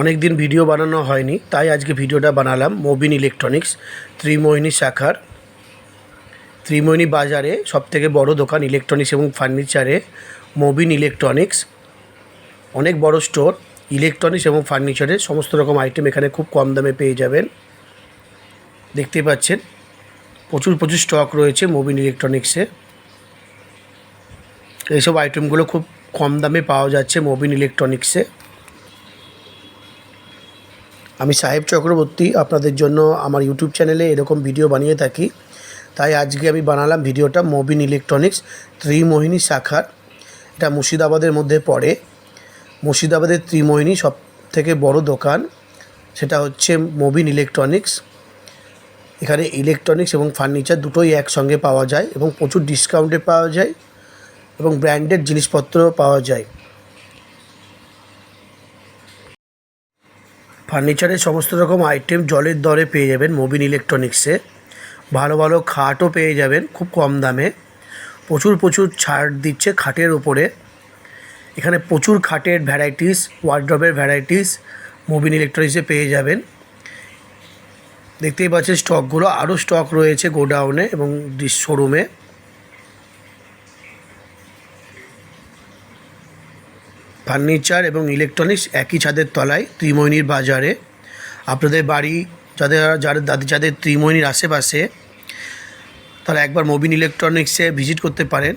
অনেক দিন ভিডিও বানানো হয়নি, তাই আজকে ভিডিওটা বানালাম মোবিন ইলেকট্রনিক্স, ত্রিমোহিনী শাখার। ত্রিমোহিনী বাজারে সবথেকে বড় দোকান ইলেকট্রনিক্স এবং ফার্নিচারে মোবিন ইলেকট্রনিক্স। অনেক বড় স্টোর, ইলেকট্রনিক্স এবং ফার্নিচারের সমস্ত রকম আইটেম এখানে খুব কম দামে পেয়ে যাবেন। দেখতেই পাচ্ছেন, প্রচুর প্রচুর স্টক রয়েছে মোবিন ইলেকট্রনিক্সে। এইসব আইটেমগুলো খুব কম দামে পাওয়া যাচ্ছে মোবিন ইলেকট্রনিক্সে। আমি সাহেব চক্রবর্তী, আপনাদের জন্য আমার ইউটিউব চ্যানেলে এরকম ভিডিও বানিয়ে থাকি। তাই আজকে আমি বানালাম ভিডিওটা মোবিন ইলেকট্রনিক্স ত্রিমোহিনী শাখার। এটা মুর্শিদাবাদের মধ্যে পড়ে। মুর্শিদাবাদের ত্রিমোহিনী সব থেকে বড় দোকান। সেটা হচ্ছে মোবিন ইলেকট্রনিক্স এখানে ইলেকট্রনিক্স এবং ফার্নিচার দুটোই একসঙ্গে পাওয়া যায় এবং প্রচুর ডিসকাউন্টে পাওয়া যায় এবং ব্র্যান্ডেড জিনিসপত্র পাওয়া যায়। ফার্নিচারের সমস্ত রকম আইটেম জলের দরে পেয়ে যাবেন মোবিন ইলেকট্রনিক্সে ভালো ভালো খাটও পেয়ে যাবেন খুব কম দামে। প্রচুর প্রচুর ছাড় দিচ্ছে খাটের ওপরে এখানে প্রচুর খাটের ভ্যারাইটিস ওয়ার্ড্রবের ভ্যারাইটিস মোবিন ইলেকট্রনিক্সে পেয়ে যাবেন। দেখতেই পাচ্ছেন স্টকগুলো আরও স্টক রয়েছে গোডাউনে এবং শোরুমে ফার্নিচার এবং ইলেকট্রনিক্স একই ছাদের তলায় ত্রিমোহিনীর বাজারে। আপনাদের বাড়ি, যাদের যাদের দাদি যাদের ত্রিমোহিনীর আশেপাশে, তারা একবার মোবিন ইলেকট্রনিক্সে ভিজিট করতে পারেন।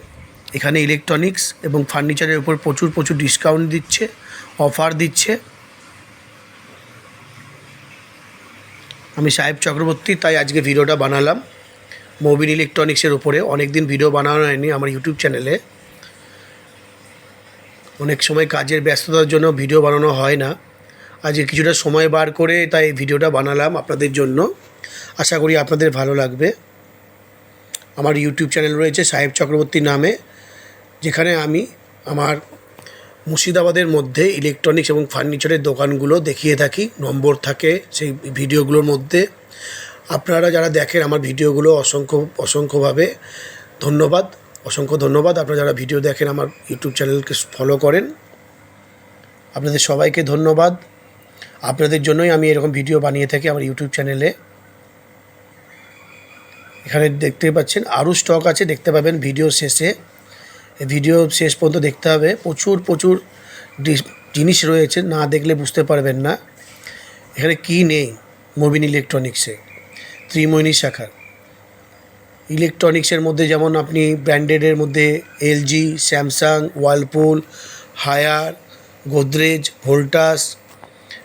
এখানে ইলেকট্রনিক্স এবং ফার্নিচারের উপর প্রচুর প্রচুর ডিসকাউন্ট দিচ্ছে, অফার দিচ্ছে। আমি সাহেব চক্রবর্তী, তাই আজকে ভিডিওটা বানালাম। মোবিন ইলেকট্রনিক্সের উপরে অনেক দিন ভিডিও বানানো হয়নি আমার ইউটিউব চ্যানেলে। অনেক সময় কাজের ব্যস্ততার জন্য ভিডিও বানানো হয় না। আজকে কিছুটা সময় বার করে তাই ভিডিওটা বানালাম আপনাদের জন্য। আশা করি আপনাদের ভালো লাগবে। আমার ইউটিউব চ্যানেল রয়েছে সাহেব চক্রবর্তী নামে, যেখানে আমি আমার মুর্শিদাবাদের মধ্যে ইলেকট্রনিক্স এবং ফার্নিচারের দোকানগুলো দেখিয়ে থাকি, নম্বর থাকে সেই ভিডিওগুলোর মধ্যে। আপনারা যারা দেখেন আমার ভিডিওগুলো অসংখ্য, অসংখ্যভাবে ধন্যবাদ। অসংখ্য ধন্যবাদ। আপনারা যারা ভিডিও দেখেন, আমার ইউটিউব চ্যানেলকে ফলো করেন, আপনাদের সবাইকে ধন্যবাদ। আপনাদের জন্যই আমি এরকম ভিডিও বানিয়ে থাকি আমার ইউটিউব চ্যানেলে। এখানে দেখতে পাচ্ছেন, আরও স্টক আছে, দেখতে পাবেন ভিডিও শেষে। ভিডিও শেষ পর্যন্ত দেখতে হবে। প্রচুর প্রচুর জিনিস রয়েছে, না দেখলে বুঝতে পারবেন না। এখানে কি নেই? মোবিন ইলেকট্রনিক্সে ত্রিমোহিনী শাখার। ইলেকট্রনিক্সের মধ্যে যেমন আপনি ব্র্যান্ডেডের মধ্যে LG, Samsung, Whirlpool, Haier, Godrej, Voltas,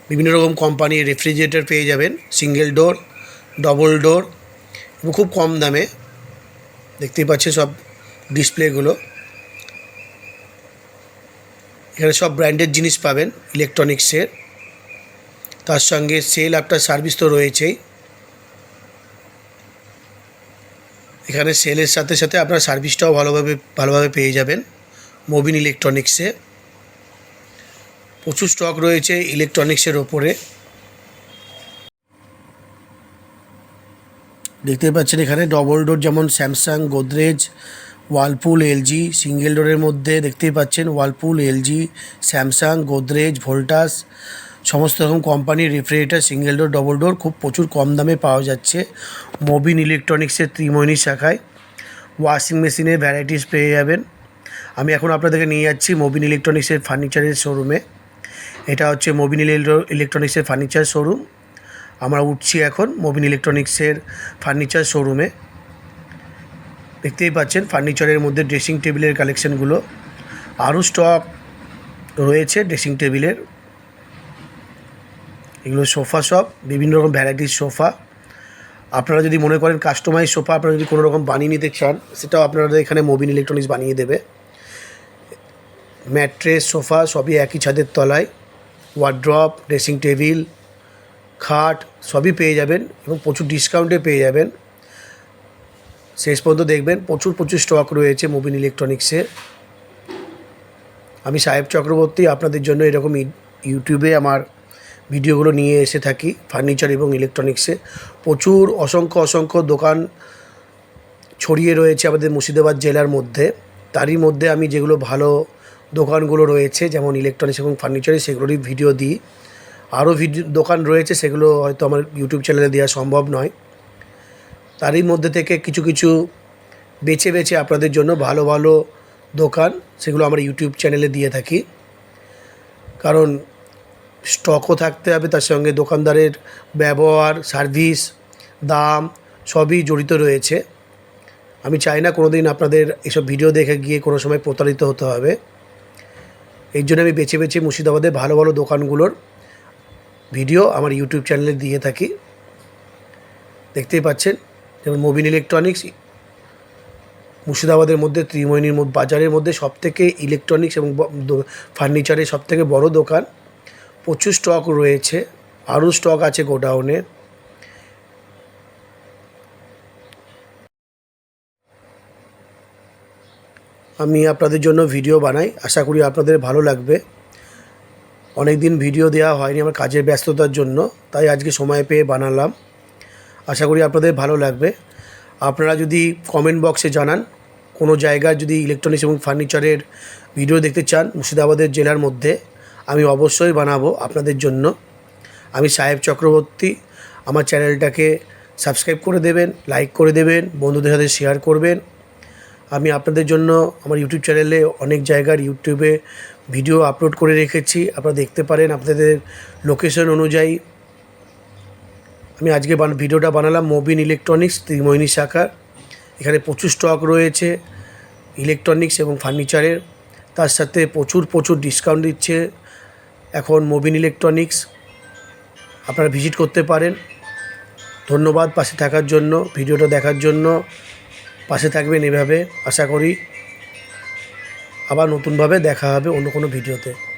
বিভিন্ন রকম কোম্পানির রেফ্রিজারেটর পেয়ে যাবেন, সিঙ্গেল ডোর, ডবল ডোর, এবং খুব কম দামে। দেখতেই পাচ্ছেন সব ডিসপ্লেগুলো। এখানে সব ব্র্যান্ডেড জিনিস পাবেন ইলেকট্রনিক্সের। তার সঙ্গে সেল আফটার সার্ভিস তো রয়েছেই। এখানে সেলের সাথে সাথে আপনার সার্ভিসটাও ভালোভাবে ভালোভাবে পেয়ে যাবেন মোবিন ইলেকট্রনিক্সে। প্রচুর স্টক রয়েছে ইলেকট্রনিক্সের ওপরে। দেখতে পাচ্ছেন এখানে ডবল ডোর যেমন Samsung Godrej Whirlpool LG single ডোরের মধ্যে দেখতেই পাচ্ছেন Whirlpool LG Samsung Godrej Voltas সমস্ত রকম কোম্পানির refrigerator single door double door খুব প্রচুর কম দামে পাওয়া যাচ্ছে। মোবিন ইলেকট্রনিক্সের ত্রিমোহিনী শাখায়। ওয়াশিং মেশিনের ভ্যারাইটিস পেয়ে যাবেন। আমি এখন আপনাদেরকে নিয়ে যাচ্ছি মোবিন ইলেকট্রনিক্সের ফার্নিচারের শোরুমে এটা হচ্ছে মোবিন ইলেকট্রো- ইলেকট্রনিক্সের ফার্নিচার শোরুম আমরা উঠছি এখন মোবিন ইলেকট্রনিক্সের ফার্নিচার শোরুমে দেখতেই পাচ্ছেন ফার্নিচারের মধ্যে ড্রেসিং টেবিলের কালেকশনগুলো আরও স্টক রয়েছে ড্রেসিং টেবিলের এগুলো সোফা সব, বিভিন্ন রকম ভ্যারাইটির সোফা। আপনারা যদি মনে করেন কাস্টমাইজ সোফা আপনারা যদি কোনো রকম বানিয়ে নিতে চান, সেটাও আপনারা এখানে মোবিন ইলেকট্রনিক্স বানিয়ে দেবে। ম্যাট্রেস সোফা সবই একই ছাদের তলায়। ওয়ার্ড্রপ ড্রেসিং টেবিল খাট সবই পেয়ে যাবেন এবং প্রচুর ডিসকাউন্টে পেয়ে যাবেন। শেষ পর্যন্ত দেখবেন প্রচুর প্রচুর স্টক রয়েছে মোবিন ইলেকট্রনিক্সে আমি সাহেব চক্রবর্তী, আপনাদের জন্য এরকম ইউটিউবে আমার ভিডিওগুলো নিয়ে এসে থাকি ফার্নিচার এবং ইলেকট্রনিক্সে প্রচুর অসংখ্য অসংখ্য দোকান ছড়িয়ে রয়েছে আমাদের মুর্শিদাবাদ জেলার মধ্যে। তারই মধ্যে আমি যেগুলো ভালো দোকানগুলো রয়েছে, যেমন ইলেকট্রনিক্স এবং ফার্নিচারে সেগুলোরই ভিডিও দিই। আরও ভিডিও দোকান রয়েছে, সেগুলো হয়তো আমার ইউটিউব চ্যানেলে দেওয়া সম্ভব নয়। তারই মধ্যে থেকে কিছু কিছু বেছে বেছে আপনাদের জন্য ভালো ভালো দোকান, সেগুলো আমার ইউটিউব চ্যানেলে দিয়ে থাকি। কারণ স্টকও থাকতে হবে, তার সঙ্গে দোকানদারের ব্যবহার, সার্ভিস, দাম সবই জড়িত রয়েছে। আমি চাই না কোনো দিন আপনাদের এসব ভিডিও দেখে গিয়ে কোনো সময় প্রতারিত হতে হবে। এই জন্য আমি বেছে বেছে মুর্শিদাবাদে ভালো ভালো দোকানগুলোর ভিডিও আমার ইউটিউব চ্যানেলে দিয়ে থাকি। দেখতেই পাচ্ছেন, যেমন মোবিন ইলেকট্রনিক্স, মুর্শিদাবাদের মধ্যে, ত্রিমোহিনীর বাজারের মধ্যে সবথেকে ইলেকট্রনিক্স এবং ফার্নিচারের সবথেকে বড় দোকান প্রচুর স্টক রয়েছে, আরও স্টক আছে গোডাউনে। আমি আপনাদের জন্য ভিডিও বানাই, আশা করি আপনাদের ভালো লাগবে। অনেক দিন ভিডিও দেওয়া হয়নি আমার কাজের ব্যস্ততার জন্য, তাই আজকে সময় পেয়ে বানালাম। আশা করি আপনাদের ভালো লাগবে। আপনারা যদি কমেন্ট বক্সে জানান, কোনো জায়গার যদি ইলেকট্রনিক্স এবং ফার্নিচারের ভিডিও দেখতে চান, মুর্শিদাবাদের জেলার মধ্যে আমি অবশ্যই বানাবো আপনাদের জন্য। আমি সাহেব চক্রবর্তী, আমার চ্যানেলটাকে সাবস্ক্রাইব করে দেবেন, লাইক করে দেবেন, বন্ধুদের সাথে শেয়ার করবেন। আমি আপনাদের জন্য আমার ইউটিউব চ্যানেলে অনেক জায়গার ইউটিউবে ভিডিও আপলোড করে রেখেছি। আপনারা দেখতে পারেন আপনাদের লোকেশন অনুযায়ী। আমি আজকে ভিডিওটা বানালাম মোবিন ইলেকট্রনিক্স, ত্রিমোহিনী শাখার। এখানে প্রচুর স্টক রয়েছে ইলেকট্রনিক্স এবং ফার্নিচারের। তার সাথে প্রচুর প্রচুর ডিসকাউন্ট দিচ্ছে। এখন মোবিন ইলেকট্রনিক্স আপনারা ভিজিট করতে পারেন। ধন্যবাদ পাশে থাকার জন্য, ভিডিওটা দেখার জন্য। পাশে থাকবেন এভাবে, আশা করি আবার নতুনভাবে দেখা হবে অন্য কোনো ভিডিওতে।